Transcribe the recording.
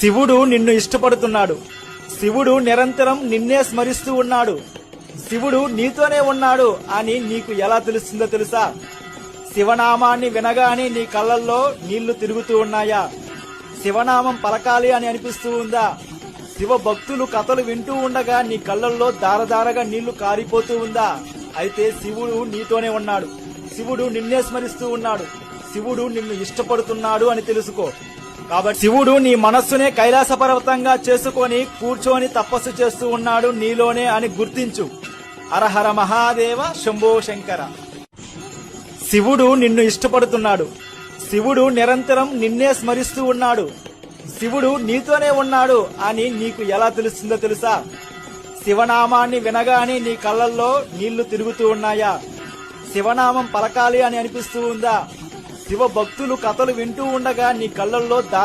శివుడు నిన్ను ఇష్టపడుతున్నాడు. శివుడు నిరంతరం నిన్నే స్మరిస్తూ ఉన్నాడు. శివుడు నీతోనే ఉన్నాడు అని నీకు ఎలా తెలుస్తుందో తెలుసా? శివనామాన్ని వినగానే నీ కళ్ళల్లో నీళ్ళు తిరుగుతూ ఉన్నాయా? శివనామం పలకాలి అని అనిపిస్తూ ఉందా? శివ భక్తులు కథలు వింటూ ఉండగా నీ కళ్ళల్లో దారదారగా నీళ్ళు కారిపోతూ ఉందా? అయితే శివుడు నీతోనే ఉన్నాడు. శివుడు నిన్నే స్మరిస్తూ ఉన్నాడు. శివుడు నిన్ను ఇష్టపడుతున్నాడు అని తెలుసుకో. కాబట్టి శివుడు నీ మనస్సునే కైలాస పర్వతంగా చేసుకొని కూర్చొని తపస్సు చేస్తూ ఉన్నాడు నీలోనే అని గుర్తించు. అరహర మహాదేవ శంభో శంకర. శివుడు నిన్ను ఇష్టపడుతున్నాడు. శివుడు నిరంతరం నిన్నే స్మరిస్తూ ఉన్నాడు. శివుడు నీతోనే ఉన్నాడు అని నీకు ఎలా తెలుస్తుందో తెలుసా? శివనామాన్ని వినగానే నీ కళ్ళల్లో నీళ్ళు తిరుగుతూ ఉన్నాయా? శివనామం పలకాలి అని అనిపిస్తూ ఉందా? శివ భక్తులు కథలు వింటూ ఉండగా నీ కళ్ళల్లో దా